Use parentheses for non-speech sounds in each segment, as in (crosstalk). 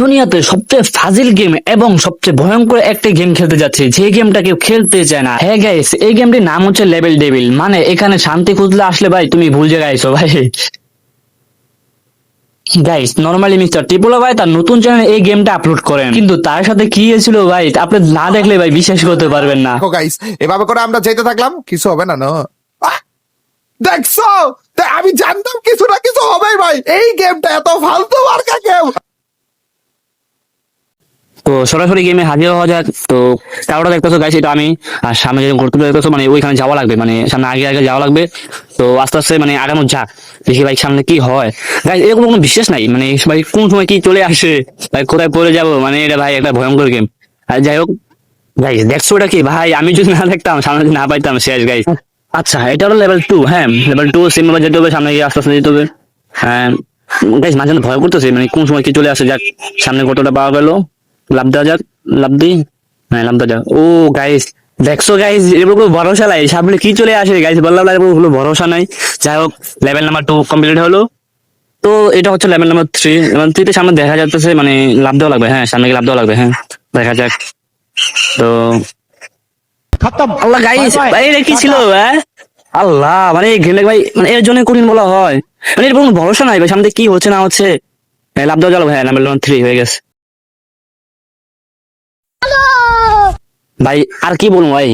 দুনিয়াতে সবচেয়ে ফাজিল গেম এবং সবচেয়ে ভয়ঙ্কর একটা গেম খেলতে যাচ্ছে। যে গেমটা কেউ খেলতে চায় না। হ্যাঁ গাইস এই গেমটির নাম হচ্ছে লেভেল ডেভিল মানে এখানে শান্তি খুঁজলে আসলে ভাই তুমি ভুল জায়গায় আইছো ভাই। গাইস নর্মালি মিস্টার টিপুলা ভাই তার নতুন চ্যানেলে এই গেমটা আপলোড করেন। কিন্তু তার সাথে কি হয়েছিল ভাই? আপনি না দেখলে ভাই বিশ্বাস করতে পারবেন না। গাইস এভাবে করে আমরা যেতে থাকলাম, কিছু হবে না না দেখছ? আমি জানতাম কিছু না কিছু হবেই ভাই। এই গেমটা এত ফালতু মার্কা গেম তো সরাসরি গেমে হাজির হওয়া যাক। তো টাওয়ারটা দেখতেছো গাইস এটা আমি, আর সামনে যে ঘুরতে দেখতেছো মানে ওইখানে যাওয়া লাগবে মানে সামনে আগে আগে যাওয়া লাগবে। তো আস্তে আস্তে মানে আগানো যাক, দেখি ভাই সামনে কি হয়। গাইস এরকম কোনো বিশ্বাস নাই মানে ভাই কোন সময় কি চলে আসে, ভাই কোথায় পড়ে যাব মানে এটা ভাই একটা ভয়ঙ্কর গেম আর যাই হোক গাইস দেখছ এটা কি? ভাই, আমি যদি না দেখতাম, সামনে যদি না পাইতাম, শেষ গাইস আচ্ছা এটা হলো লেভেল টু হ্যাঁ লেভেল টু সেম যেতে হবে, সামনে গিয়ে আস্তে আস্তে যেতে হবে। হ্যাঁ গাইস মাঝে ভয় করতেছে মানে কোন সময় কি চলে আসে, যাক, সামনে কতটা পাওয়া গেল। লাভ দেওয়া যাক লাভ দিই হ্যাঁ লাভ দেওয়া যাক ও গাইস দেখছ গাইস এর উপর ভরসা নাই। সামনে কি চলে আসে? গাইস বললাম না এর উপর হলো ভরসা নাই। যাই হোক লেভেল নাম্বার টু কমপ্লিট হলো। তো এটা হচ্ছে লেভেল নাম্বার থ্রি লেভেল থ্রিতে সামনে দেখা যাচ্ছে মানে লাভ দেওয়া লাগবে। হ্যাঁ সামনে লাভ দেওয়া লাগবে। হ্যাঁ দেখা যাক। তো আল্লাহ গাইস এটা কি ছিল হ্যাঁ? আল্লাহ মানে এই গেমে ভাই মানে এর জন্য কঠিন বলা হয়? মানে এর কোনো ভরসা নাই ভাই সামনে কি হচ্ছে না হচ্ছে। হ্যাঁ, লাভ দেওয়া যাবে হ্যাঁ লেভেল নাম্বার থ্রি হয়ে গেছে। ভাই আর কি বলব ভাই?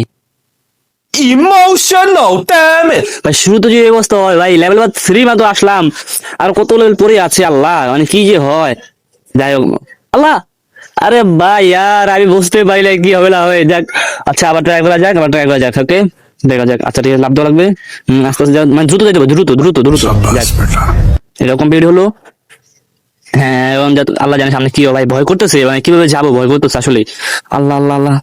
Damn it! ভাই শুরুতে যে অবস্থা হয় ভাই লেভেল বা থ্রি মাত্র আসলাম। আর কত লেভেল পরে আছে আল্লাহ মানে কি যে হয়। যাই হোক আল্লাহ! আরে ভাই আর আমি বুঝতে পারি না কি হবে না হবে যাক। আচ্ছা আবার ট্রাই করা যাক আবার ট্রাই করা যাক ওকে দেখা যাক আচ্ছা ঠিক আছে লাভ দেওয়া লাগবে। আস্তে আস্তে মানে দ্রুত যেতে হবে দ্রুত দ্রুত দ্রুত যাক। এটা কমপ্লিট হলো। হ্যাঁ এবং আল্লাহ জানে সামনে কি ভাই ভয় করতেছে মানে কীভাবে যাব ভয় করতেছে আসলে। আল্লাহ আল্লাহ আল্লাহ।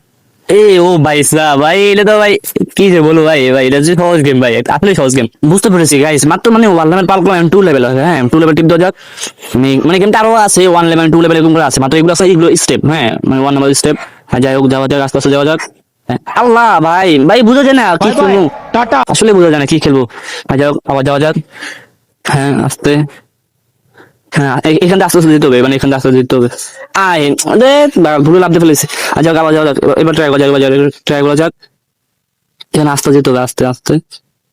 এ ও ভাই ভাই এটা তো ভাই কি যে বলো ভাই ভাই এটা যে সহজ গেম ভাই আসলে সহজ গেম বুঝতে পেরেছি গাইস মাত্র মানে ওয়ান লেভেল পার করলাম টু লেভেল হ্যাঁ টু লেভেল টিপ দেওয়া যাক। মানে- মানে গেমটা আরও আছে ওয়ান লেভেল টু লেভেল এরকম করে আছে মাত্র এগুলো আছে এগুলো স্টেপ হ্যাঁ মানে ওয়ান নাম্বার স্টেপ যাই হোক যাওয়া যাক আস্তে আস্তে যাওয়া যাক। হ্যাঁ, আল্লাহ ভাই ভাই বুঝা যায় না কি খেলব? আসলে বোঝা যায় না কি খেলব। আর যাই হোক আবার যাওয়া যাক। হ্যাঁ আস্তে। হ্যাঁ এখান থেকে আস্তে আস্তে যেতে হবে মানে এখান থেকে আস্তে যেতে হবে। আয় ভুলে লাভ দিয়ে ফেলেছি। আর যাক আবার যাওয়া যাক এবার- ট্রাই করা যাক এবার ট্রাই করা, যাক। এখানে আস্তে যেতে হবে, আস্তে আস্তে।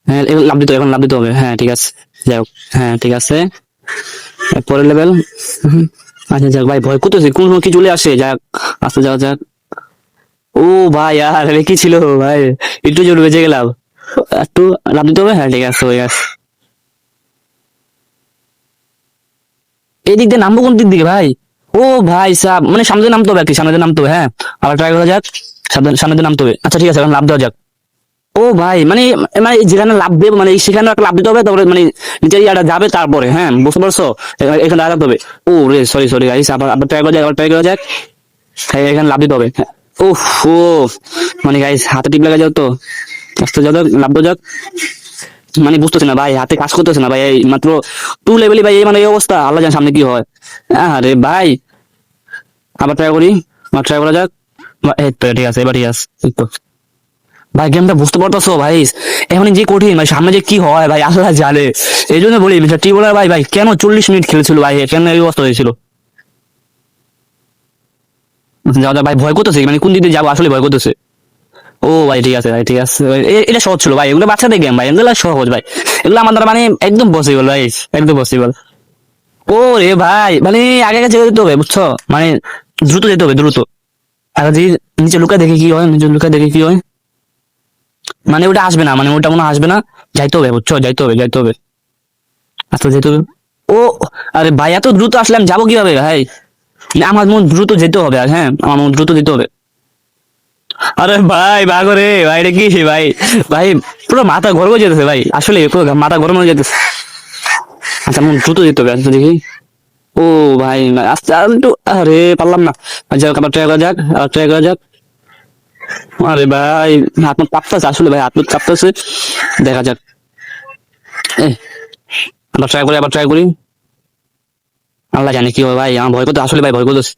হ্যাঁ এবার লাভ দিতে এখন লাভ দিতে হবে। হ্যাঁ ঠিক আছে, যাই হোক। হ্যাঁ ঠিক আছে। পরের লেভেল আচ্ছা যাক, ভাই, ভয় করতেছি। কোন কি চলে আসে? যাক, আস্তে যাওয়া যাক। ও, ভাই, আর, কি ছিল, ভাই? একটু জোর বেঁচে গেলাম। একটু লাভ দিতে হবে? হ্যাঁ ঠিক আছে, হয়ে গেছে। এই দিক দিয়ে নামবো কোন দিক দিকে ভাই? ও ভাই সাহ মানে সামনে নামতে হবে আর কি, সামনে নামতে হবে হ্যাঁ? আবার ট্রাই করা যাক, সামনে নামতে হবে। আচ্ছা ঠিক আছে, এখন লাভ দেওয়া যাক। ও ভাই মানে মানে যেখানে লাভ দেবে মানে সেখানে একটা লাভ দিতে হবে, তারপরে মানে নিচে ইয়াটা যাবে তারপরে হ্যাঁ? বুঝতে পারছ? এখানে দাঁড়াতে হবে। ও রে সরি সরি গাইস আবার আবার ট্রাই করা যাক, আবার ট্রাই করা যাক। হ্যাঁ এখানে লাভ দিতে হবে হ্যাঁ। ও মানে গাইস হাতে টিপ লাগা যাও তো। আস্তে যাও লাভ দেওয়া যাক। মানে বুঝতেছি না, ভাই, হাতে কাজ করতেছে না, ভাই মাত্র টু লেভেলে ভাই, এই মানে এই অবস্থা, আল্লাহ জানে সামনে কি হয়। আরে ভাই, আবার ট্রাই করি, আবার ট্রাই করা যাক। এই তো, ঠিক আছে, এবার ঠিক আছে ভাই গেমটা বুঝতে পারতেছো, ভাই, এখন যে কঠিন, ভাই, সামনে যে কি হয়, ভাই, আল্লাহ জানে। এই জন্য বলি টি বলার ভাই ভাই, কেন চল্লিশ মিনিট খেলেছিল, ভাই, কেন এই অবস্থা হয়েছিল? যাও যাও, ভাই, ভয় করতেছে মানে কোন দিকে যাব, আসলে ভয় করতেছে। ও ভাই, ঠিক আছে ভাই, ঠিক আছে। এটা সহজ ছিল ভাই, এগুলো বাচ্চাদের গেম ভাই, এগুলো সহজ ভাই। এগুলো আমাদের মানে একদম পসিবল ভাই, একদম পসিবল ও রে ভাই মানে আগে আগে যেতে হবে, বুঝছ? মানে দ্রুত যেতে হবে, দ্রুত। আগে যদি নিচে লুকা দেখে কি হয়, নিচে লুকা দেখে কি হয়। মানে ওটা আসবে না মানে ওটা মনে আসবে না। যাইতে হবে, বুঝছ? যাইতে হবে যাইতে হবে। আস্তে যেতে হবে। ও, আরে ভাই, এত দ্রুত আসলাম যাব কীভাবে ভাই? আমার মন দ্রুত যেতে হবে, আর হ্যাঁ আমার মন দ্রুত যেতে হবে। আরে ভাই বাগো রে, ভাই রে কি? ভাই ভাই, পুরো মাথা গরম হয়ে যেতেছে, ভাই। আসলে মাথা গরম হয়ে যেতেছে। আচ্ছা মন দ্রুত যেতে হবে আচ্ছা দেখি। ও, ভাই আস্তে আর একটু আরে, পারলাম না। আচ্ছা আবার ট্রাই করা যাক, আবার ট্রাই করা যাক। আরে ভাই হাত মুখ কাঁপতেছে আসলে, ভাই হাত মুখ কাঁপতেছে। দেখা যাক। আবার ট্রাই করি, আবার ট্রাই করি। আল্লাহ জানে কি হবে ভাই, আমার ভয় করতে আসলে ভাই, ভয় করতেছে।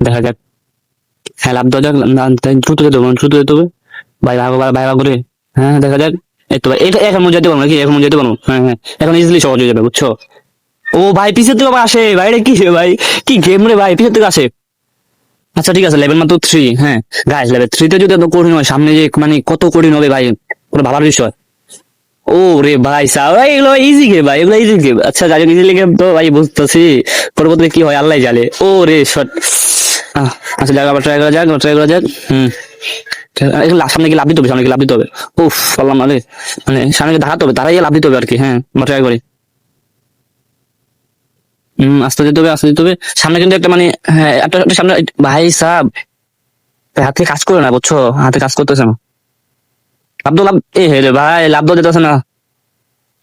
দেখা যাক। হ্যাঁ লাভ দেওয়া যাক দ্রুত যেতে হবে দ্রুত যেতে হবে। ভাই ভাগ ভাই ভাগ করে হ্যাঁ দেখা যাক। এই তো এটা এখন মনে যেতে পারব নাকি? এখন মনে যেতে পারব? হ্যাঁ হ্যাঁ এখন ইজিলি সহজ হয়ে যাবে, বুঝছ? ও ভাই, পিছের থেকে আসে ভাই রে কি ভাই? কি গেম রে ভাই, পিছের থেকে আসে। আচ্ছা ঠিক আছে লেভেল মাত্র থ্রি হ্যাঁ। গাইস লেভেল থ্রিতে যদি এত কঠিন হয়, সামনে যে মানে কত কঠিন হবে ভাই, কোনো ভাবার বিষয়। ও রে ভাই, সাহ এগুলো ইজি গেম ভাই, এগুলো ইজি গেম আচ্ছা যাই ইজি গেম তো ভাই, বুঝতেছি। পরবর্তীতে কি হয় আল্লাহ জানে। ও রে শট আচ্ছা যাক, আবার ট্রাই করা যাক ট্রাই করা যাক। হুম। সামনে গিয়ে লাভ দিতে হবে, সামনে গিয়ে লাভ দিতে হবে। উফ বললাম মানে মানে সামনে গিয়ে দাঁড়াতে হবে দাঁড়াই লাভ দিতে হবে আর কি হ্যাঁ আমরা ট্রাই করি। হম, আস্তে যেতে হবে, আস্তে যেতে হবে। সামনে কিন্তু একটা মানে হ্যাঁ একটা সামনে, ভাই সাহ হাতে কাজ করে না, বুঝছ? হাতে কাজ করতেছে না। লাভ তো লাভ এ হে রে ভাই লাভ তো যেতেছে না।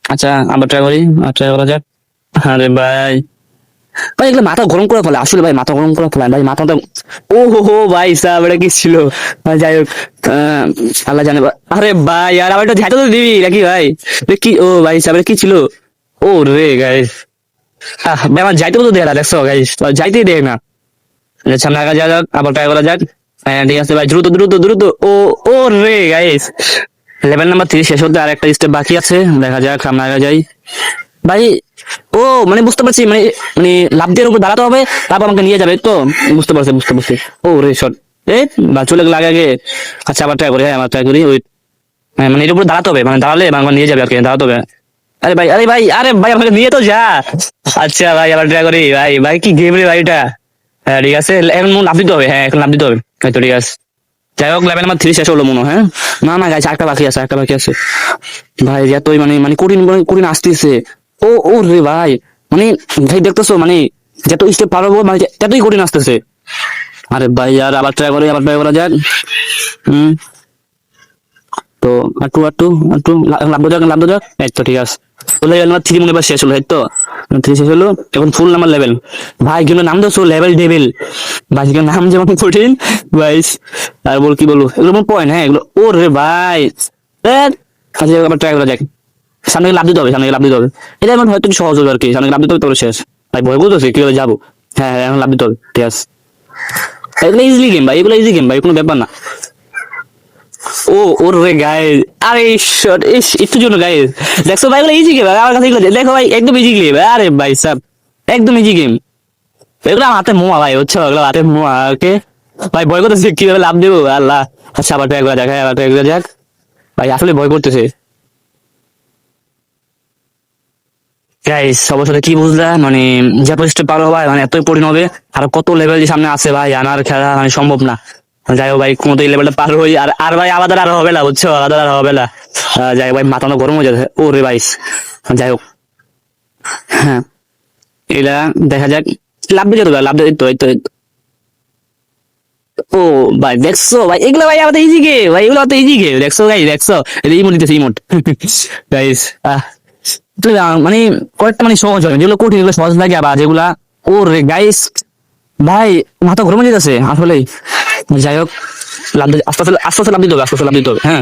আচ্ছা আবার ট্রাই করি ট্রাই করা যাক। আরে ভাই। ভাই এগুলো মাথা গরম করে ফেলে। আসলে ভাই মাথা গরম করে ফেলে। ভাই মাথা ও হো হো ভাই সাহেব এটা কি ছিল? যাই হোক আল্লাহ জানে আরে ভাই আর আবার ঝাঁটা তো দিবি নাকি ভাই? এটা কি ও ভাই সাহেব কি ছিল? ও রে গাইস আহ ভাই আমার যাইতে তো দেয় না দেখছ গাইস যাইতেই দেয় না। আচ্ছা, সামনে আগা যাক আবার ট্রাই করা যাক। হ্যাঁ ঠিক আছে ভাই দ্রুত দ্রুত দ্রুত। ও ও রে গাইস লেভেল নাম্বার থ্রি শেষ হতে আর একটা স্টেপ বাকি আছে। দেখা যাক সামনে আগা যাই। ভাই, ও মানে বুঝতে পারছি মানে মানে লাভ দিয়ে উপর দাঁড়াতে হবে, তারপর আমাকে নিয়ে যাবে, তো বুঝতে পারছি বুঝতে পারছি। ও রে শট এ, বা চলে গেল আগে আগে। আচ্ছা আবার ট্রাই করি হ্যাঁ আবার ট্রাই করি, ওই হ্যাঁ মানে এর উপর দাঁড়াতে হবে মানে দাঁড়ালে আমাকে নিয়ে যাবে আর কি, দাঁড়াতে হবে। আরে ভাই আরে ভাই আরে ভাই, আমাকে নিয়ে তো যা। আচ্ছা ভাই, আবার ট্রাই করি, ভাই ভাই, কি গেম রে ভাই এটা? হ্যাঁ ঠিক আছে, এখন লাভ দিতে হবে হ্যাঁ এখন লাভ দিতে হবে। এই তো ঠিক আছে। যাই হোক লেভেল আমার থ্রি শেষ হলো মনে হ্যাঁ না না গাছ একটা বাকি আছে একটা বাকি আছে। ভাই যতই মানে মানে কঠিন কঠিন আসতেছে। ও ও রে ভাই মানে ভাই দেখতেছো মানে যত স্টেপ পার হব মানে ততই কঠিন আসতেছে। আরে ভাই, আর আবার ট্রাই করি, আবার ট্রাই করা যাক। হুম। তো একটু একটু একটু লাভ যাক লাভ যাক। এই তো, ঠিক আছে। তো লেভেল নাম্বার থ্রি মনে হয় শেষ হলো, এই তো। থ্রি শেষ হলো, এখন ফুল নাম্বার লেভেল ভাই কিন্তু নাম দেখছ লেভেল ডেভেল ভাই কিন্তু নাম যেমন কঠিন ভাইস আর বল, কি বলব? এগুলো পয়েন্ট হ্যাঁ এগুলো ও রে ভাই। আচ্ছা আবার ট্রাই করা যাক। সামনে লাভ দিতে হবে, সামনে লাভ দিতে হবে। এটা আমার হয়তো সহজ হবে আর কি, সামনে লাভ দিতে হবে, তারপরে শেষ। ভাই, ভয় বুঝতেছি কীভাবে যাব? হ্যাঁ হ্যাঁ এখন লাভ দিতে হবে, ঠিক আছে। এগুলো ইজিলি গেম ভাই, এগুলো ইজি গেম ভাই, কোনো ব্যাপার না। ও, ওর রে আরে শট ইস, একটু জন্য ভাই, এগুলো ইজি গেম আমার কাছে এগুলো, দেখো ভাই, একদম ইজি গেম আরে ভাই সাব একদম ইজি গেম এগুলো আমার হাতে মোয়া, ভাই হচ্ছে এগুলো হাতে মোয়া, ওকে? ভাই, ভয় করতেছে, কীভাবে লাভ দেবো? আল্লাহ আচ্ছা আবার করা যাক হ্যাঁ আবার ট্রাই করা যাক। ভাই, আসলে ভয় করতেছে। গাইস অবশ্যই কি বুঝলা? মানে যে পরিস্থিতি পারো ভাই মানে এতই কঠিন হবে আর কত লেভেল সামনে আছে ভাই আমার খেলা মানে সম্ভব না। যাই হোক ভাই কোনো তো এই লেভেলটা পার হই আর আর ভাই আমাদের আর হবে না বুঝছ? আমাদের আর হবে না। যাই হোক ভাই মাথা গরম হয়ে যাচ্ছে। ও রে ভাই যাই হোক। হ্যাঁ। এটা দেখা যাক। লাভ দিয়ে যেতে লাভ দিয়ে তো এই তো ও ভাই দেখছ ভাই এগুলো ভাই আমাদের ইজি গে ভাই এগুলো তো ইজি গে দেখছ ভাই দেখছ? এটা ইমোট দিতেছে ইমোট গাইস (laughs) আহ, মানে কয়েকটা মানে সহজ যেগুলো কঠিন সহজ লাগে, আবার গাইস ভাই, মাথা আসলেই যাই হোক হ্যাঁ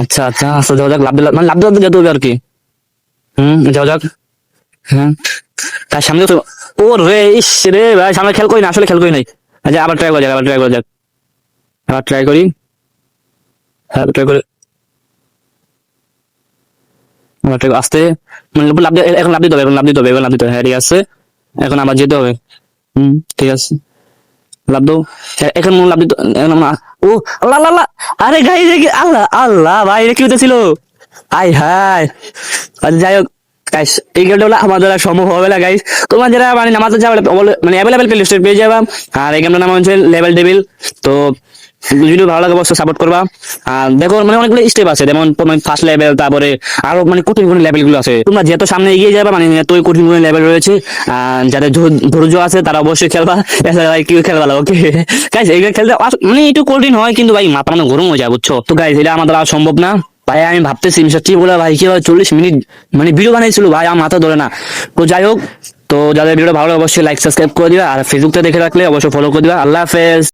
আচ্ছা আচ্ছা মানে হ্যাঁ তার সামনে তো ও রে রে, ভাই, সামনে খেল করি না, আসলে করি নাই। আচ্ছা আবার ট্রাই আবার ট্রাই যাক। আবার ট্রাই করি। হ্যাঁ করে। মানে লাভ এখন লাভ দিতে হবে, এখন লাভ দিতে হবে, এখন লাভ দিতে হবে। হ্যাঁ ঠিক আছে। এখন আবার যেতে হবে। হুম, ঠিক আছে। লাভ দাও। এখন মনে লাভ ও, আল্লাহ আল্লাহ আরে গাই আল্লাহ আল্লাহ, ভাই, এটা কি হতেছিল আই হাই। যাই হোক, গাইস, এই গেমটা হলো আমাদের আর সম্ভব হবে না, গাইস। তোমার যারা মানে নামাজে মানে অ্যাভেলেবেল প্লে লিস্টে পেয়ে যাবা। আর এই গেমটার নাম হচ্ছে লেভেল ডেভিল তো ভিডিও ভালো লাগে অবশ্যই সাপোর্ট করবা। আর দেখো মানে অনেকগুলো স্টেপ আছে, যেমন ফার্স্ট লেভেল তারপরে আরও মানে কঠিন কঠিন লেভেলগুলো আছে। তোমরা যত সামনে এগিয়ে যাবে মানে এতই কঠিন কঠিন লেভেল রয়েছে যাদের ধৈর্য- আছে, তারা অবশ্যই খেলবা। এছাড়া কেউ খেলবা ওকে গাইস এইগুলো খেলতে মানে একটু কঠিন হয়, কিন্তু ভাই, মাথা মানে গরম হয়ে যায়, বুঝছ? তো গাইস এটা আমাদের আর সম্ভব না। ভাই, আমি ভাবতেছি সত্যি বলে, ভাই কি চল্লিশ মিনিট মানে ভিডিও বানাইছিল, ভাই, আমার মাথা ধরে না। তো যাই হোক, তো যাদের ভিডিও ভালো, অবশ্যই লাইক সাবস্ক্রাইব করে দিবা, আর ফেসবুকটা দেখে রাখলে অবশ্যই ফলো করে দিবা। আল্লাহ হাফেজ।